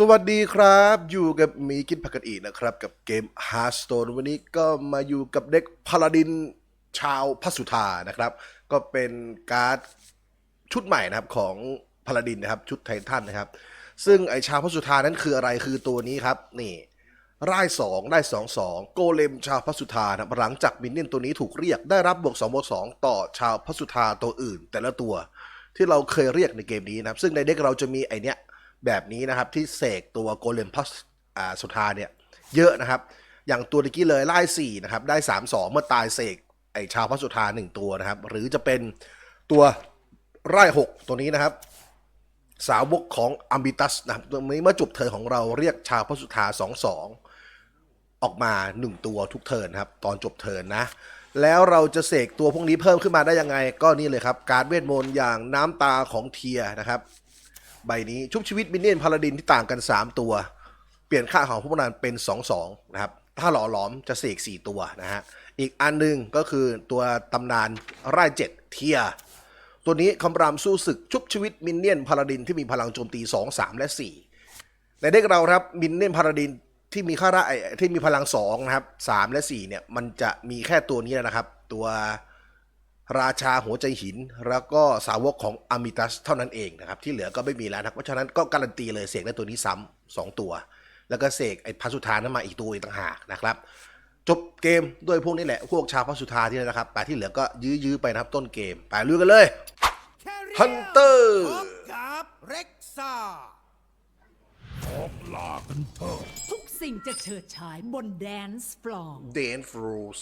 สวัสดีครับ อยู่กับมีกินผักกันอีกนะครับ กับเกม Hearthstone วันนี้ก็มาอยู่กับเด็กพาลาดินชาวพัสุธานะครับ ก็เป็นการ์ดชุดใหม่นะครับของพาลาดินนะครับ ชุดไททันนะครับ ซึ่งไอชาวพัสุธานั้นคืออะไรคือตัวนี้ครับ นี่ร่ายสองได้สองสองโกเลมชาวพัสุธานะครับหลังจากมินเนี่ยนตัวนี้ถูกเรียกได้รับบวกสองบวกสองต่อชาวพัสุธาตัวอื่น แต่ละตัวที่เราเคยเรียกในเกมนี้นะครับ ซึ่งในเด็กเราจะมีไอเนี้ย แบบนี้นะครับที่เสกตัวโกเลมพัสอ่าสุธาเนี่ยเยอะนะครับ อย่างตัวตะกี้เลยไล่สี่นะครับได้สามสองเมื่อตายเสกไอชาวพัสสุธาหนึ่งตัวนะครับ หรือจะเป็นตัวไร่หกตัวนี้นะครับ สาวกของอัมบิตัสนะครับตรงนี้เมื่อจบเทิร์นของเราเรียกชาวพัสสุธาสองสองออกมาหนึ่งตัวทุกเทิร์นครับ ตอนจบเทิร์นนะแล้วเราจะเสกตัวพวกนี้เพิ่มขึ้นมาได้ยังไง ก็นี่เลยครับ การเวทมนต์อย่างน้ำตาของเทียนะครับ ใบนี้ชุบชีวิตมินเนี่ยนพาลาดินที่ต่างกัน 3 ตัว เปลี่ยนค่าของพวกนั้นเป็น 2-2 นะครับ ถ้าหล่อหลอมจะเสก4 ตัวนะฮะ อีกอันหนึงก็คือตัวตำนานไร่เจ็ดเทีย ตัวนี้คำรามสู้ศึกชุบชีวิตมินเนี่ยนพาลาดินที่มีพลังโจมตี 2 3 และ 4 ในเด็กเราครับมินเนี่ยนพาลาดินที่มีค่าร่ายที่มีพลัง2นะครับ3และ4เนี่ยมันจะมีแค่ตัวนี้นะครับตัว ราชาหัวใจหิน แล้วก็สาวกของอามิตัสเท่านั้นเองนะครับ ที่เหลือก็ไม่มีแล้วนะครับเพราะฉะนั้นก็การันตีเลยเสกได้ตัวนี้ซ้ำสองตัว แล้วก็เสกไอ้พัสุธานั้นมาอีกตัวอีกต่างหากนะครับจบเกมด้วยพวกนี้แหละ พวกชาวพัสุธาที่นี่นะครับแต่ที่เหลือก็ยื้อๆไปนะครับต้นเกม ไปลุยกันเลยฮันเตอร์พบกับเร็กซ่าทุกสิ่งจะเฉิดฉายบนแดนซ์ฟลอร์เดนฟรูส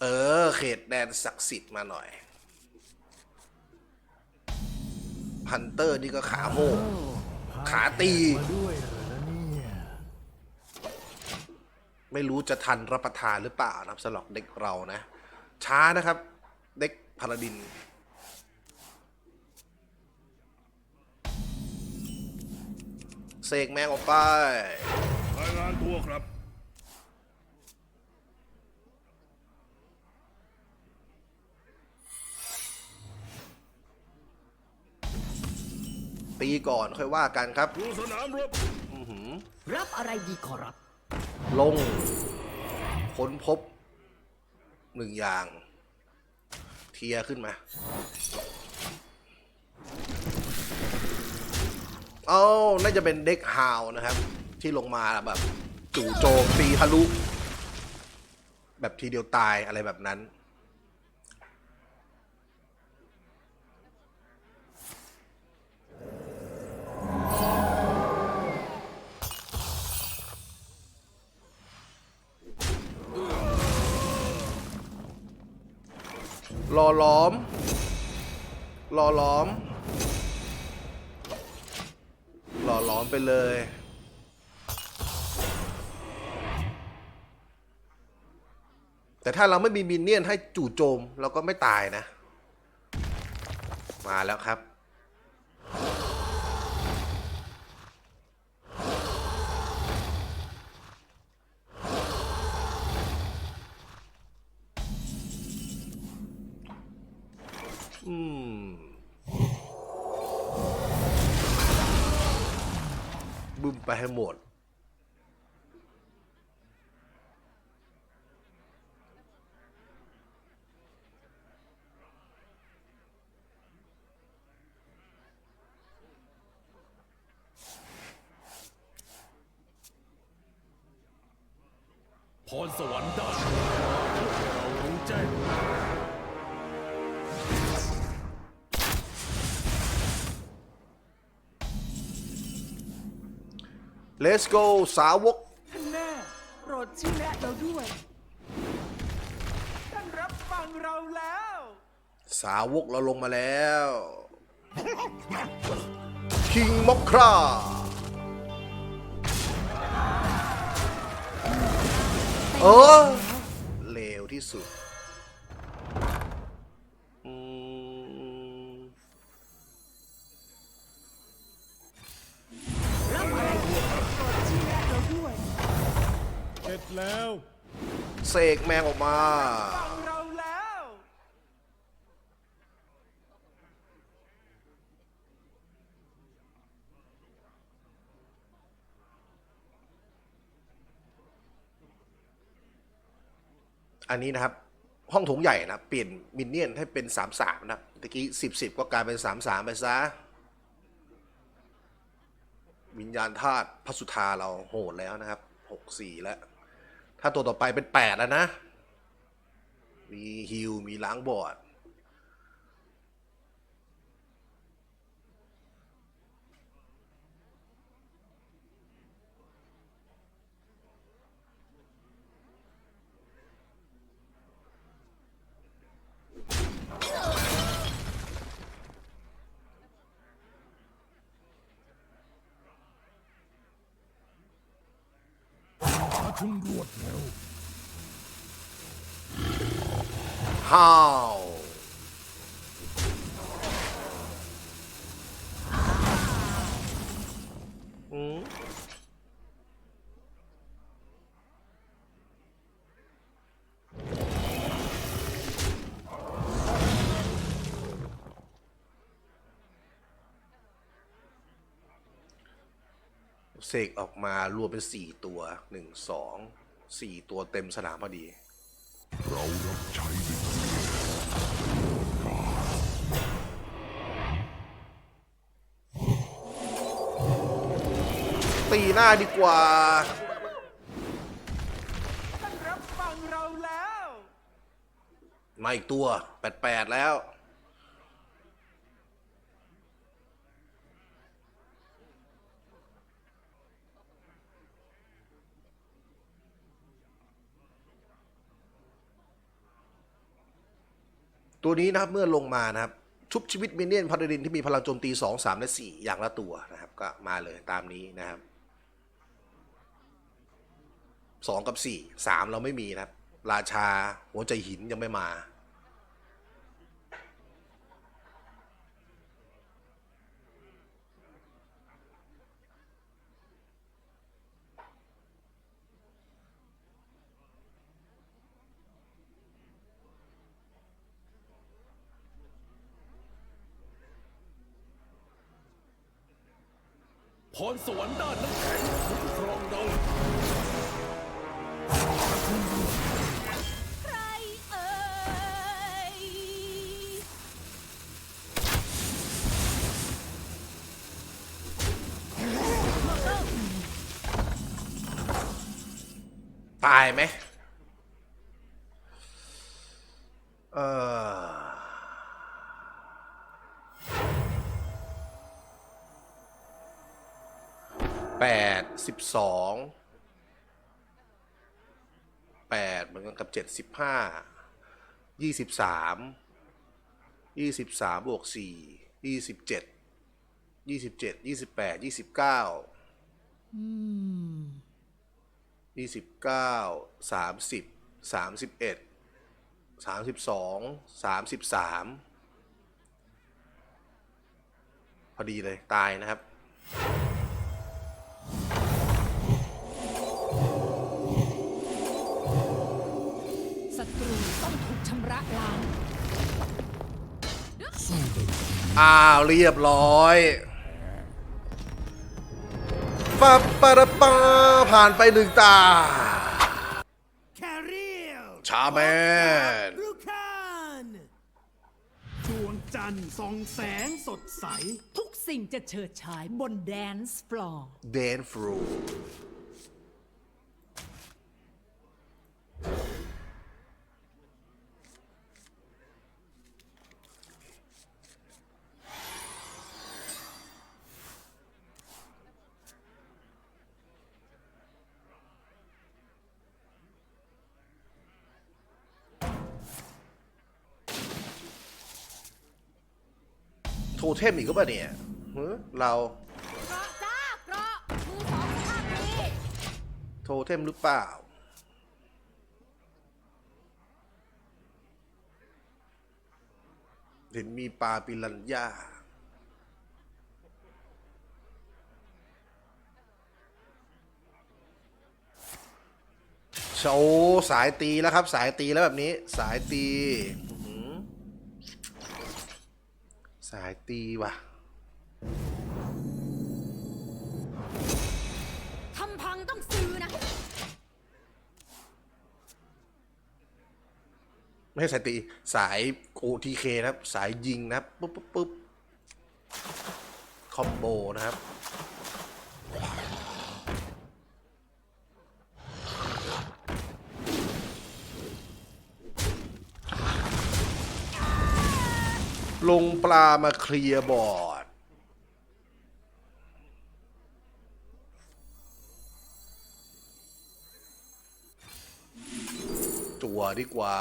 เออ เขตแดนศักดิ์สิทธิ์มาหน่อยฮันเตอร์นี่ก็ขาโม่ขาตีไม่รู้จะทันรับประทานหรือเปล่านะครับสำหรับเด็กเรานะ ช้านะครับ เด็กพาราดิน เสกแมงออกไป รายงานตัวครับ ตีก่อนค่อยว่ากันครับดูสนามรบรับอะไรดีขอรับ ลง ค้นพบหนึ่งอย่าง เทียร์ขึ้นมา เอ้าน่าจะเป็นเด็กฮาวนะครับ ที่ลงมาแบบจู่โจมตีทะลุ แบบทีเดียวตายอะไรแบบนั้น รอล้อม รอล้อม รอล้อมไปเลย แต่ถ้าเราไม่มีมินเนี่ยนให้จู่โจมเราก็ไม่ตายนะ มาแล้วครับ อืม บึ้มไปให้หมด พรสวรรค์ได้เรารู้แจ้ง Let's go สาวกท่านแม่โปรดชี้แนะเราด้วย ท่านรับฟังเราแล้ว สาวกเราลงมาแล้ว คิงมอครา เออเลวที่สุดอืมรับอะไรดีโปรดชี้แนะเราด้วยเสร็จแล้วเสกแมงออกมา ฟังเราแล้ว อันนี้นะครับ ห้องถงใหญ่นะเปลี่ยนมินเนี่ยนให้เป็นสามสามนะตะกี้สิบสิบก็กลายเป็นสามสามไปซะวิญญาณธาตุพระสุธาเราโหดแล้วนะครับหกสี่แล้ว ถ้าตัวต่อไปเป็นแปดแล้วนะ มีฮิวมีล้างบอร์ด มาถึงรวดเร็วฮ้ เสกออกมารวมเป็นสี่ตัวหนึ่งสองสี่ตัวเต็มสนามพอดี เรารับใช้ดินตีหน้าดีกว่าตั้งรับฟังเราแล้วมาอีกตัวแปดแปดแล้ว ตัวนี้นะครับเมื่อลงมานะครับชุบชีวิตมินเนี่ยนพาราดินที่มีพลังโจมตี 2 3 และ 4 อย่างละตัวนะครับ ก็มาเลยตามนี้นะครับ 2 กับ 4 3 เราไม่มีนะครับ ราชาหัวใจหินยังไม่มา รสวรรค์ด้านน้ำแข็งคุ้มครองเราใครเอ่ยตายไหม สิบสองแปดเหมือนกันกับเจ็ดสิบห้ายี่สิบสามยี่สิบสามบวกสี่ยี่สิบเจ็ดยี่สิบเจ็ดยี่สิบแปดยี่สิบเก้ายี่สิบเก้าสามสิบสามสิบเอ็ดสามสิบสองสามสิบสามพอดีเลยตายนะครับ อ้าวเรียบร้อยปั๊บปะระปาผ่านไปหนึ่งตาแคริลชาแมนรูคานดวงจันทร์ส่องแสงสดใส ทุกสิ่งจะเฉิดฉายบนแดนซ์ฟลอร์ เดนฟรู โทเทมอีกก็ป่ะเนี่ยเราเกราะจ้าเกราะมือสองข้างนี้โทเทมหรือเปล่า เห็นมีปลาปิรันย่าโชว์สายตีแล้วครับ สายตีแล้วแบบนี้ สายตีอื้อหือ สายตีว่ะทำพังต้องซื้อนะ ไม่ใช่สายตี สาย OTK นะครับ สายยิงนะครับ ปุ๊บปุ๊บปุ๊บคอมโบนะครับ ลงปลามาเคลียร์บอร์ด จัวดีกว่า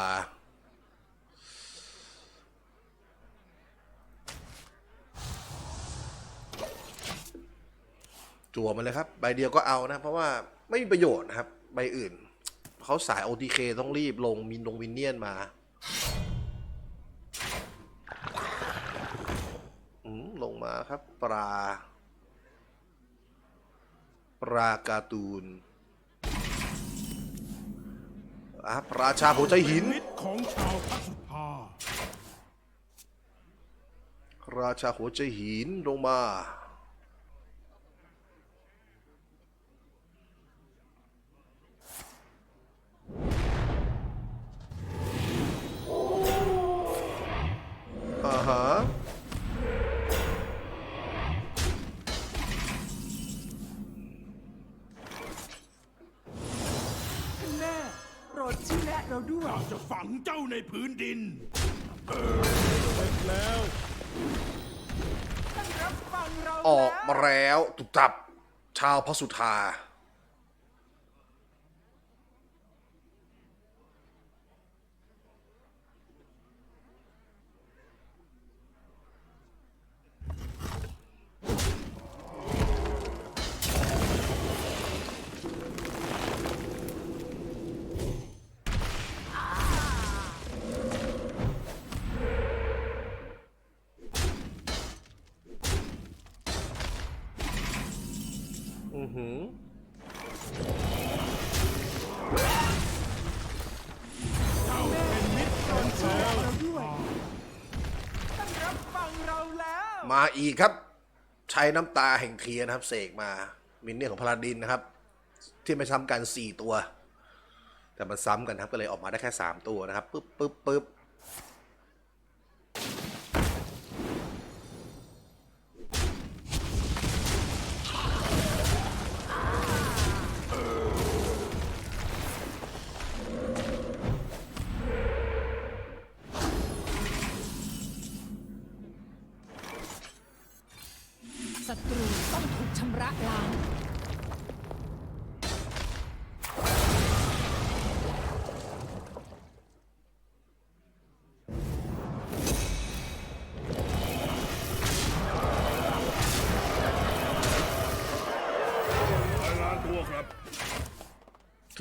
จัวมันเลยครับ ใบเดียวก็เอานะ เพราะว่าไม่มีประโยชน์นะครับ ใบอื่น เขาสาย OTK ต้องรีบลงมินลงวินเนียนมา ลงมาครับ ปลา ปลาการ์ตูนอะราชาหัวใจหินรของชาวพัสุธาราชาหัวใจหินลงมาอ่ ดชี้แนะเราด้วย เราจะฝังเจ้าในพื้นดินแล้วท่านรับฟังเราออกมาแล้วตุบตับ ชาวพระสุธา หือเราด้วยท่านรับฟังเราแล้วมาอีกครับ ใช้น้ำตาแห่งเทียนนะครับ เสกมา มินเนี่ยนของพลาดินนะครับ ที่ไม่ซ้ำกัน 4 ตัว แต่มันซ้ำกันครับก็เลยออกมาได้แค่ 3 ตัวนะครับปึ๊บปึ๊บปึ๊บ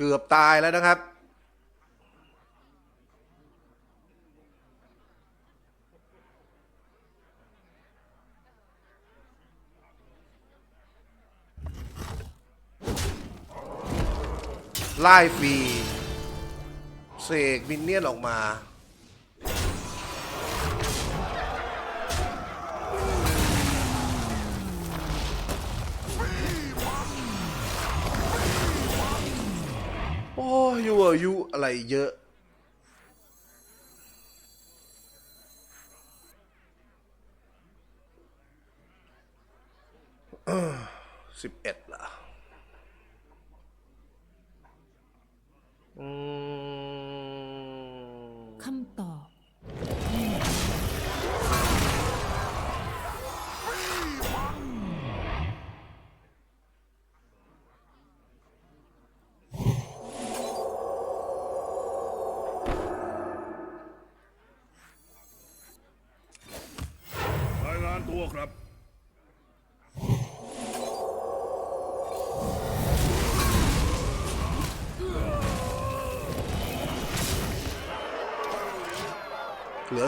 เกือบตายแล้วนะครับ ไล่ฟรีเสกมินเนี่ยนออกมา โอ้ยยูอายุอะไรเยอะ สิบเอ็ดล่ะ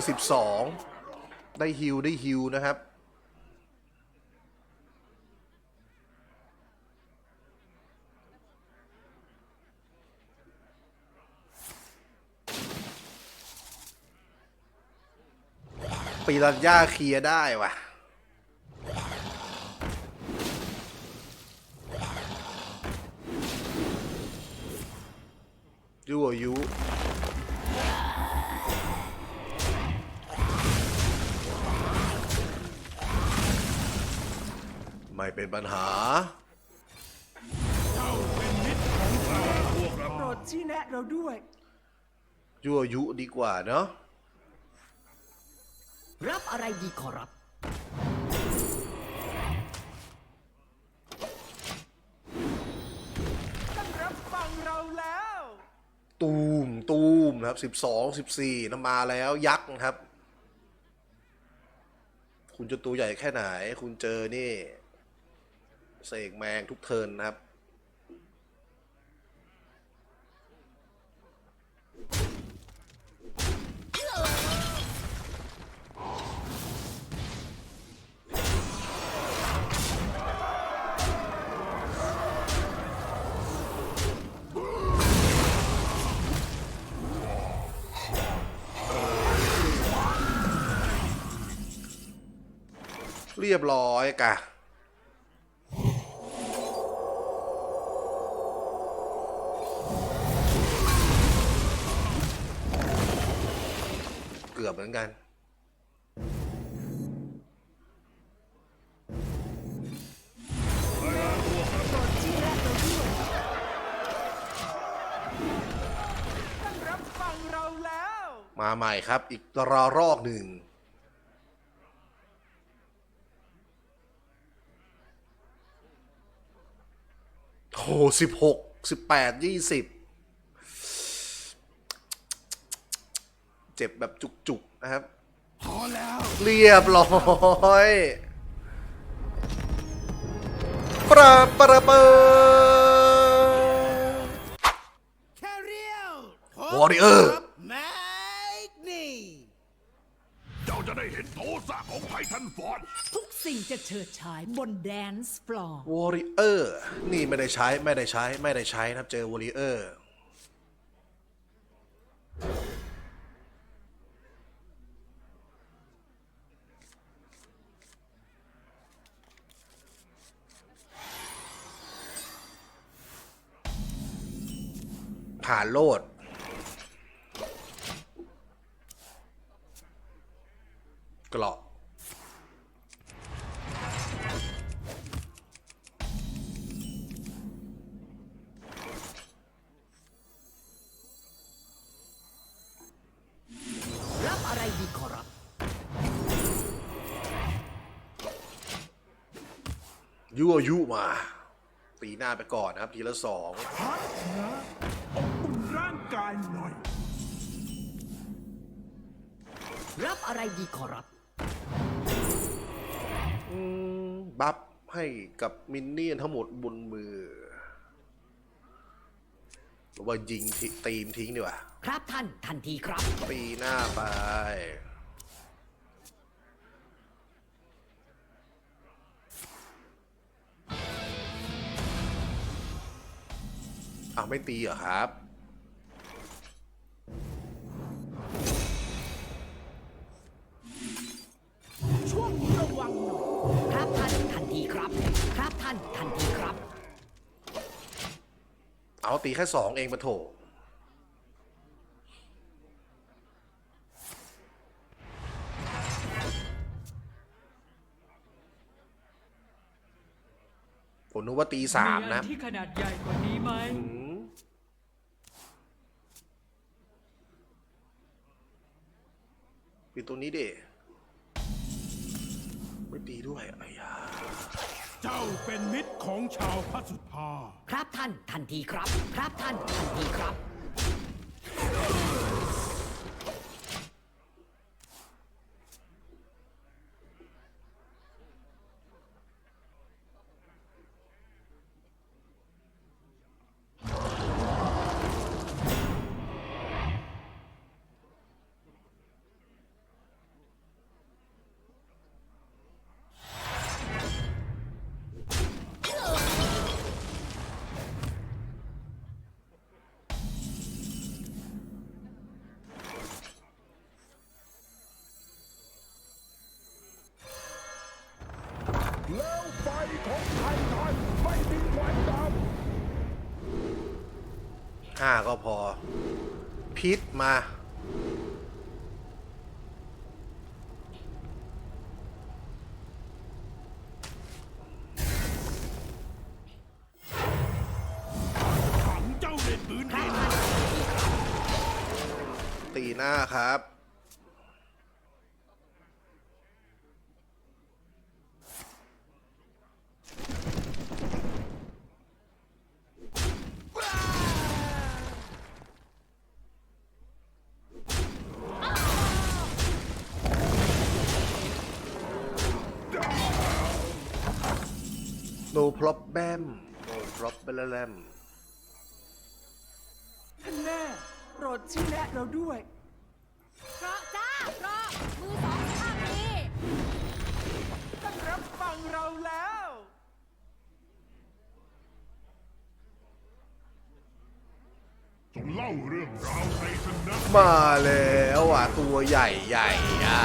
ือสิบสองได้ฮิวได้ฮิวนะครับ ปีรัญญาเคลียร์ได้ว่ะยูอายุ ไม่เป็นปัญหาโปรดชี้แนะเราด้วยยั่วยุดีกว่าเนาะรับอะไรดีขอรับท่านรับฟังเราแล้ว ตูมตูมนะครับสิบสองสิบสี่น้ำมาแล้วยักษ์นะครับ คุณจะตัวใหญ่แค่ไหน คุณเจอนี่ เสกแมงทุกเทินนะครับ เรียบร้อยกะ กือบเหมือนกันท่านรับฟังเราแล้ว มาใหม่ครับ อีกรอรอกหนึ่งโอ้สิบหกสิบแปดยี่สิบ จ็บแบบจุกๆนะครับพอแล้วเรียบร้อยปราปราเปอแคเรียลวอริเออร์แมกนีเจ้าจะได้เห็นโทสะของไททันฟอร์ดทุกสิ่งจะเฉิดฉายบนแดนซ์ฟลอร์วอริเออร์นี่ไม่ได้ใช้ไม่ได้ใช้ไม่ได้ใช้นะครับเจอวอริเออร์ ผ่านโลดกรอกรับอะไรดีขอรับ ยั่วยุมา ตีหน้าไปก่อนนะครับ ทีละสอง กายหน่อย รับอะไรดีขอรับ อืม บัฟให้กับมินเนี่ยนทั้งหมดบนมือหรือว่ายิงทิตีมทิ้งดีกว่า ครับท่านทันทีครับตีหน้าไป เอาไม่ตีเหรอครับ ท่านทันทีครับ เอาตีแค่สองเองปะโถผมนึกว่าตีสามนะที่ขนาดใหญ่กว่านี้ไหมอืมปิดตัวนี้ดิไม่ตีด้วยไอ้ยา เจ้าเป็นมิตรของชาวพัสุธาครับท่านทันทีครับ ครับท่านทันทีครับ พอ พีทมา ตีหน้าครับ no problem no problem ท่านแม่โปรดชี้แนะเราด้วย เพราะจ้าเพราะมือสองข้างนี้ท่านรับฟังเราแล้ว จงเล่าเรื่องราวชัยชนะมาแล้วอะตัวใหญ่ใหญ่อะ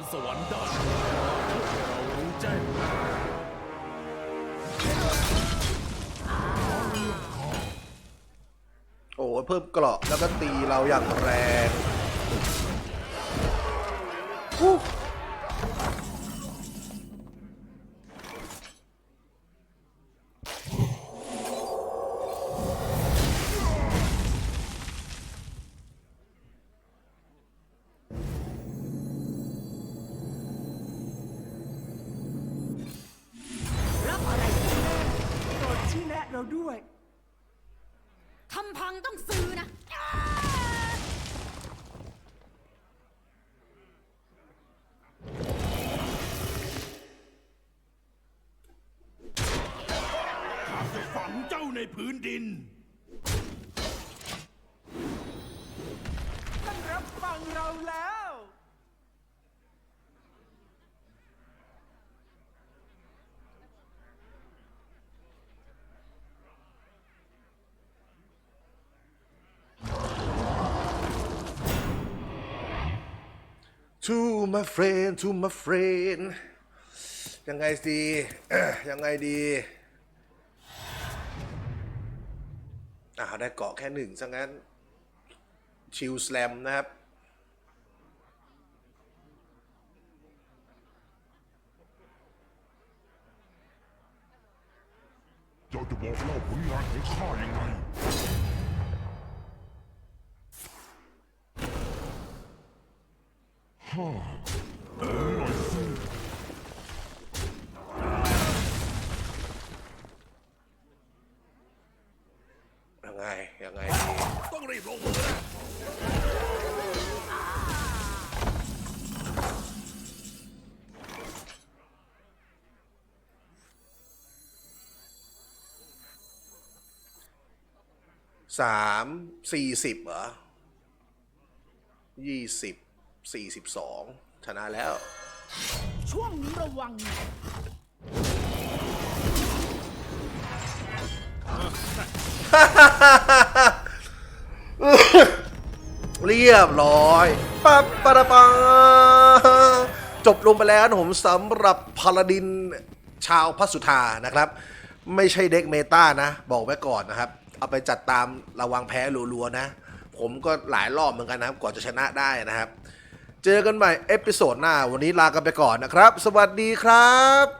รสวรรค์ได้เรารู้แจ้งโอ้เพิ่มเกราะแล้วก็ตีเราอย่างแรง ด้วย ทำพังต้องซื้อ to my friend to my friend ยังไงดียังไงดีอ่าได้เกาะแค่หนึ่งซะงั้น ชิลสแลมนะครับเจ้าจะบอกเล่าผลงานของข้ายังไง ฮ่าเออหน่อยสิยังไง ยังไงดีต้องรีบลงมือนะสามสี่สิบเหรอยี่สิบ สี่สิบสองชนะแล้ว ช่วงนี้ระวังหน่อยเรียบร้อยปั๊บปะระปาจบลงไปแล้วนะผมสำหรับพาลาดินชาวพัสุธานะครับ ไม่ใช่เด็กเมตานะ บอกไว้ก่อนนะครับ เอาไปจัดตามระวังแพ้รัวๆนะ ผมก็หลายรอบเหมือนกันนะครับก่อนจะชนะได้นะครับ เจอกันใหม่เอพิโซดหน้า วันนี้ลากันไปก่อนนะครับ สวัสดีครับ